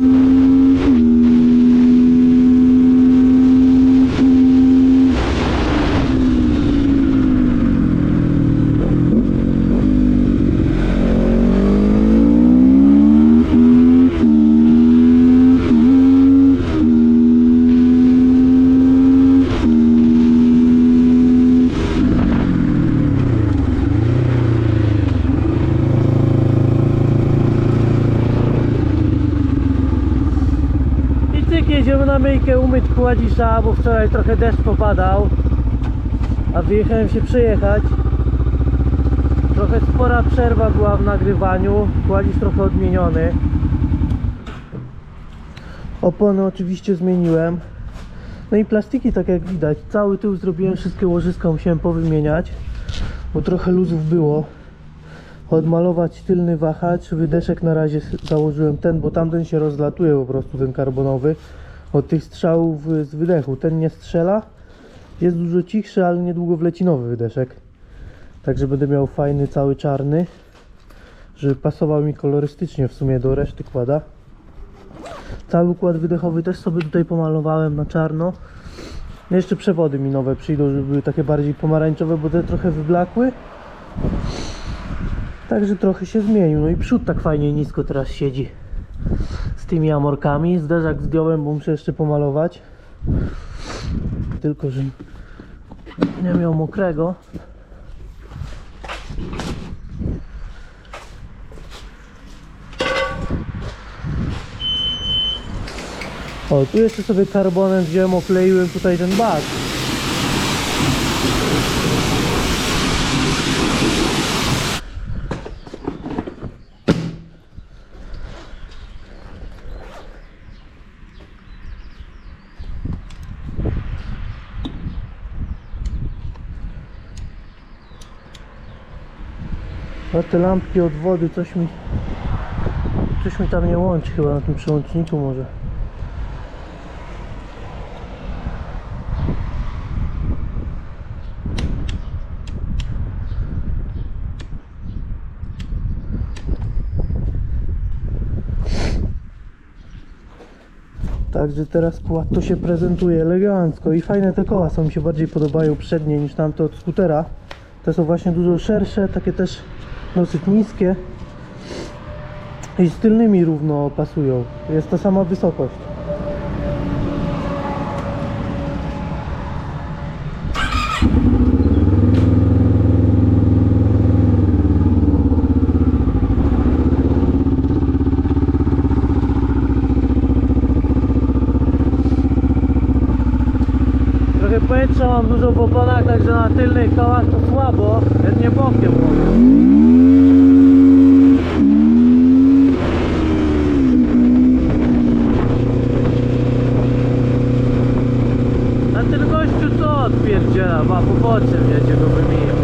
I na umyć kładzisza, bo wczoraj trochę deszcz popadał. A wyjechałem się przejechać. Trochę spora przerwa była w nagrywaniu. Kładzisz trochę odmieniony. Opony oczywiście zmieniłem. No i plastiki tak jak widać. Cały tył zrobiłem, wszystkie łożyska musiałem powymieniać. Bo trochę luzów było. Odmalować tylny wahacz, wydeszek na razie założyłem ten, bo tamten się rozlatuje po prostu, ten karbonowy od tych strzałów z wydechu. Ten nie strzela, jest dużo cichszy, ale niedługo wleci nowy wydeszek. Także będę miał fajny, cały czarny, żeby pasował mi kolorystycznie w sumie do reszty kłada. Cały układ wydechowy też sobie tutaj pomalowałem na czarno. No Jeszcze przewody mi nowe przyjdą, żeby były takie bardziej pomarańczowe, bo te trochę wyblakły. Także trochę się zmienił. No i przód tak fajnie nisko teraz siedzi tymi amorkami. Zderzak zdjąłem, bo muszę jeszcze pomalować. Tylko, że nie miał mokrego. O, tu jeszcze sobie karbonem wziąłem, okleiłem tutaj ten bak. A te lampki od wody, coś mi coś mi tam nie łączy chyba na tym przełączniku może. Także teraz to się prezentuje elegancko i fajne te koła są mi się bardziej podobają przednie niż tamte od skutera. Te są właśnie dużo szersze, takie też dosyć niskie i z tylnymi równo pasują. Jest ta sama wysokość. Trochę powietrza mam dużo w oponach, także na tylnych kołach to słabo, jedynie bokiem. A ten gościu co odpierdziela, ma po boczem jedzie go wymija.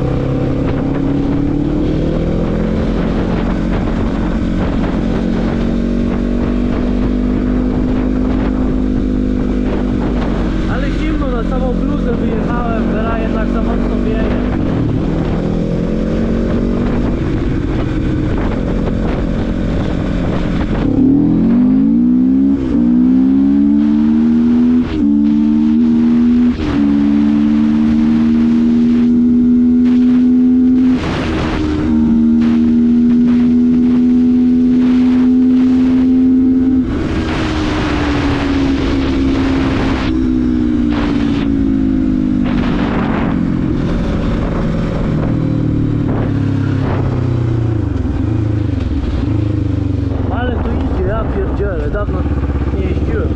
Ale zimno, na samą bluzę wyjechałem, teraz jednak za mocno wieje. Ale tu idzie, ja pierdzielę, dawno nie jeździłem.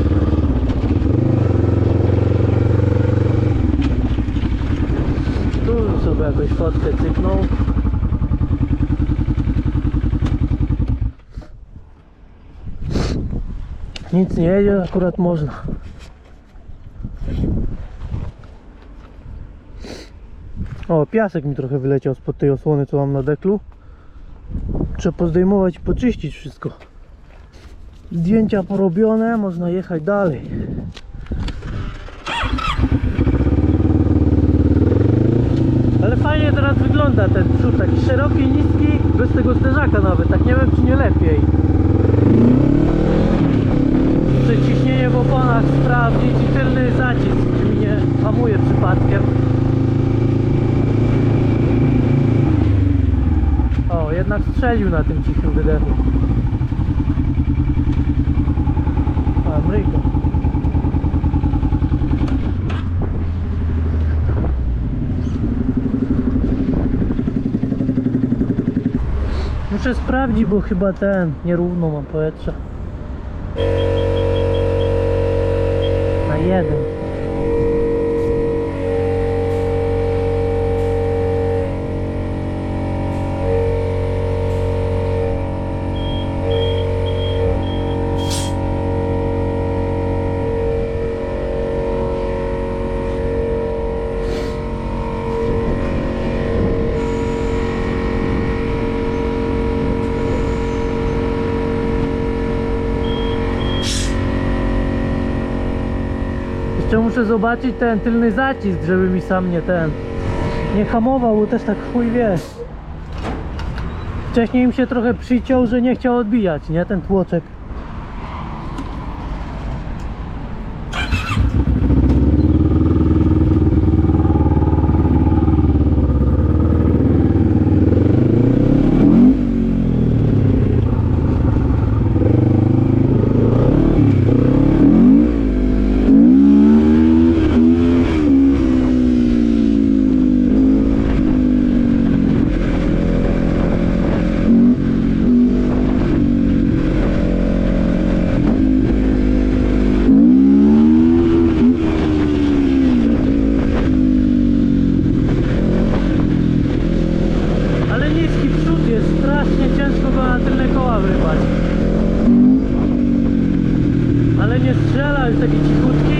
Tu bym sobie jakąś fotkę cyknął. Nic nie jedzie, akurat można. O, piasek mi trochę wyleciał spod tej osłony, co mam na deklu. Trzeba pozdejmować i poczyścić wszystko. Zdjęcia porobione, można jechać dalej. Ale fajnie teraz wygląda ten przód, taki szeroki, niski, bez tego zderzaka nawet, tak nie wiem czy nie lepiej. sprawdzić i tylny zacisk, czy mi nie hamuje przypadkiem. O, jednak strzelił na tym cichym wydechu. A, Muszę sprawdzić, bo chyba ten nierówno ma powietrze. Na jeden. Jeszcze muszę zobaczyć ten tylny zacisk, żeby mi sam nie ten nie hamował, bo też tak chuj wie. Wcześniej im się trochę przyciął, że nie chciał odbijać, nie? Ten tłoczek. Ale niski przód jest, strasznie ciężko go na tylne koła wrywać. Ale nie strzela, już taki cichutki.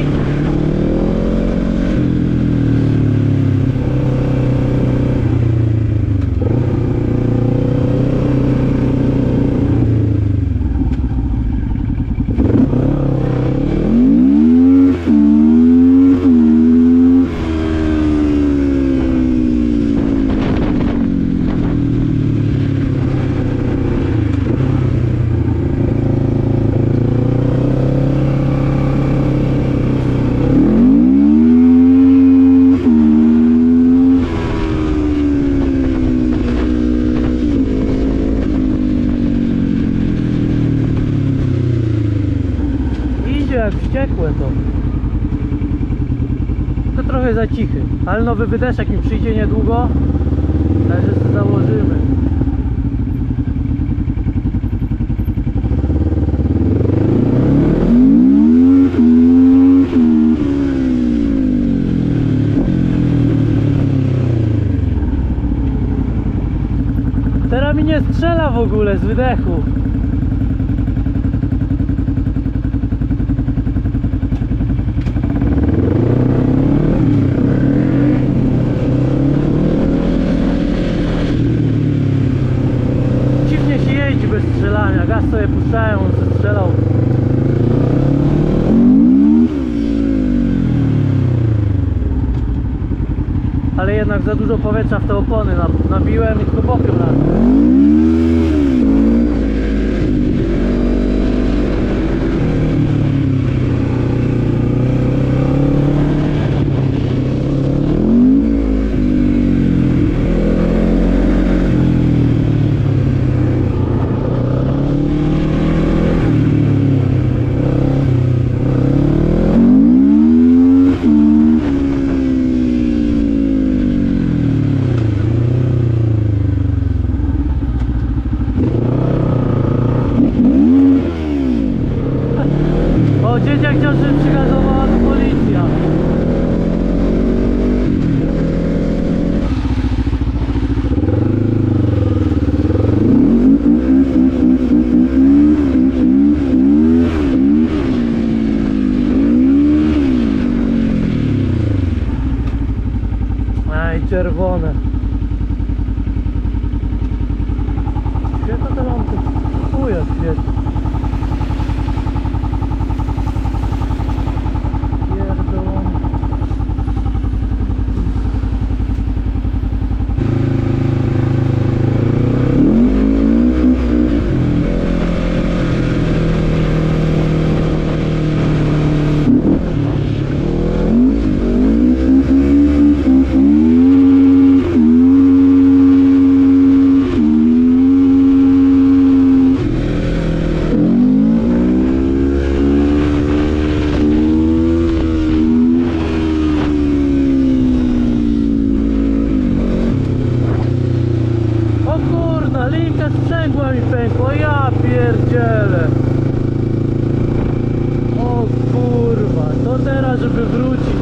Idzie jak wściekłe to. Tylko trochę za cichy. Ale nowy wydeszek mi przyjdzie niedługo. Także sobie założymy. Teraz mi nie strzela w ogóle z wydechu. Dziwnie się jeździ bez strzelania. Gaz sobie puszczałem, on strzelał. Ale jednak za dużo powietrza w te opony nab- nabiłem i tylko bokiem na Chciał, żeby przygazowała policja. Aj, czerwone. Świetne te lampy. Chuja świetne. O ja pierdzielę. O kurwa, to teraz żeby wrócić.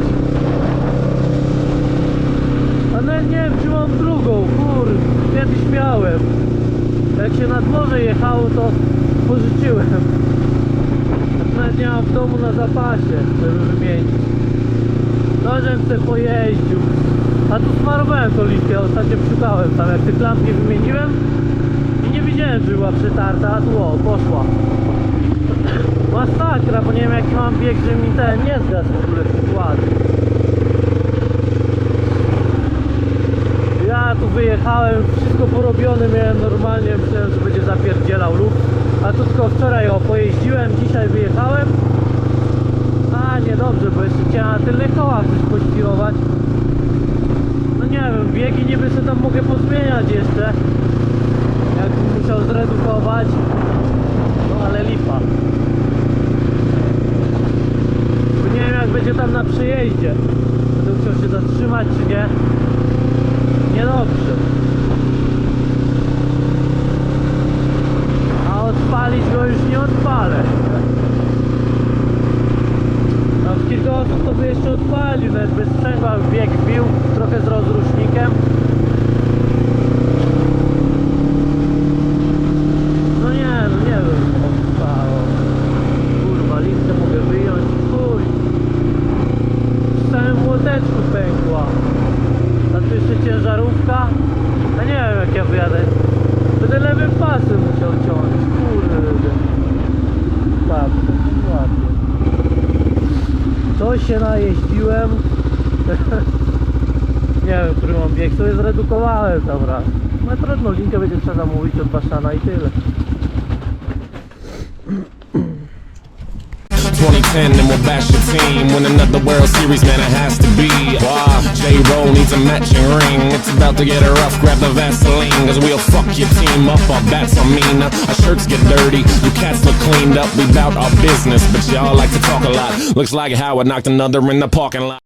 A nawet nie wiem czy mam drugą, kur, kiedyś miałem. Jak się na dworze jechało to pożyczyłem. Nawet nie mam w domu na zapasie, żeby wymienić. Nożem se pojeździł. A tu smarowałem tą listę, ostatnio szukałem tam jak te klamki wymieniłem nie że była przetarta, a tu poszła. Masakra, bo nie wiem jaki mam bieg, że mi ten nie zgasł w ogóle skład. Ja tu wyjechałem, wszystko porobione miałem normalnie, myślałem, że będzie zapierdzielał lub. A tu tylko wczoraj o pojeździłem, dzisiaj wyjechałem. A niedobrze, bo jeszcze chciałem na tylnych kołach coś pościrować. No nie wiem, biegi niby sobie tam mogę pozmieniać jeszcze. Musiał zredukować. No ale lipa. Nie wiem jak będzie tam na przejeździe. Będę musiał się zatrzymać czy nie. No trudno, linkę będzie trzeba zamówić od Baszana i tyle. 2010 and we'll bash your team. Win another World Series, man, it has to be. Wow, J. Roll needs a matching ring. It's about to get rough, grab the Vaseline. Cause we'll fuck your team up, our bats are mean. Our shirts get dirty, you cats look cleaned up. We bout our business, but y'all like to talk a lot. Looks like Howard knocked another in the parking lot.